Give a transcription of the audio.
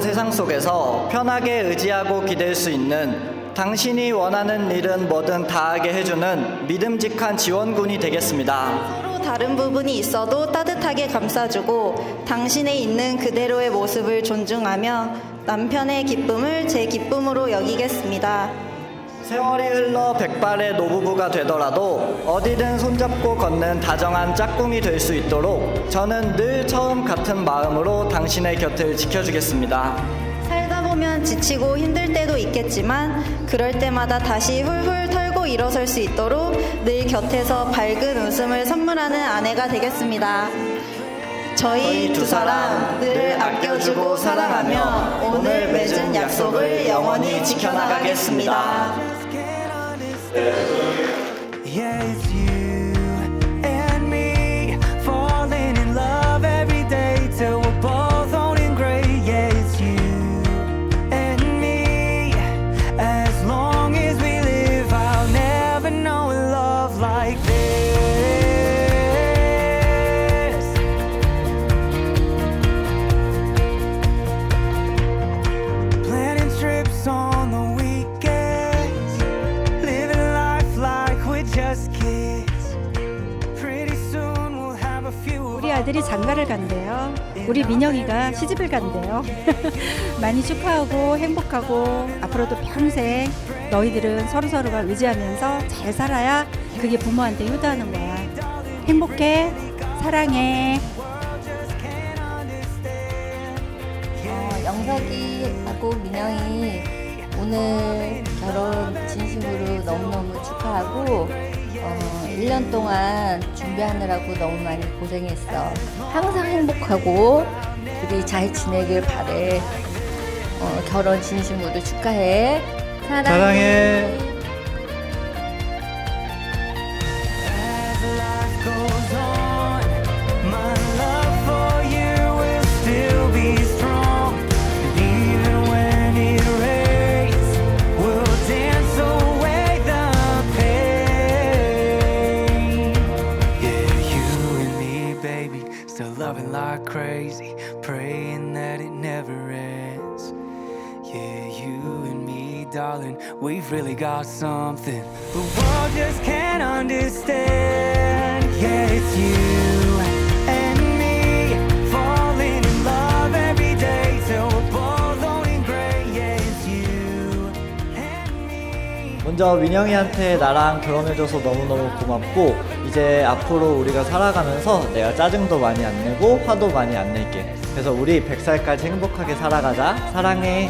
세상 속에서 편하게 의지하고 기댈 수 있는 당신이 원하는 일은 뭐든 다 하게 해주는 믿음직한 지원군이 되겠습니다. 서로 다른 부분이 있어도 따뜻하게 감싸주고 당신의 있는 그대로의 모습을 존중하며 남편의 기쁨을 제 기쁨으로 여기겠습니다. 세월이 흘러 백발의 노부부가 되더라도 어디든 손잡고 걷는 다정한 짝꿍이 될 수 있도록 저는 늘 처음 같은 마음으로 당신의 곁을 지켜주겠습니다. 살다 보면 지치고 힘들 때도 있겠지만 그럴 때마다 다시 훌훌 털고 일어설 수 있도록 늘 곁에서 밝은 웃음을 선물하는 아내가 되겠습니다. 저희 두 사람 늘 아껴주고 사랑하며 오늘 맺은 약속을 영원히 지켜나가겠습니다. Yeah, it's you 우리 아들이 장가를 간대요. 우리 민영이가 시집을 간대요. 많이 축하하고 행복하고 앞으로도 평생 너희들은 서로서로가 의지하면서 잘 살아야 그게 부모한테 효도하는 거야. 행복해. 사랑해. 어, 영석이하고 민영이 오늘 너무너무 축하하고 어, 1년 동안 준비하느라고 너무 많이 고생했어. 항상 행복하고 우리 잘 지내길 바래. 어, 결혼 진심으로 축하해. 사랑해. 사랑해. Still loving like crazy, praying that it never ends. Yeah, you and me, darling, we've really got something the world just can't understand. Yeah, it's you 먼저 민영이한테 나랑 결혼해줘서 너무너무 고맙고 이제 앞으로 우리가 살아가면서 내가 짜증도 많이 안 내고 화도 많이 안 낼게. 그래서 우리 100살까지 행복하게 살아가자. 사랑해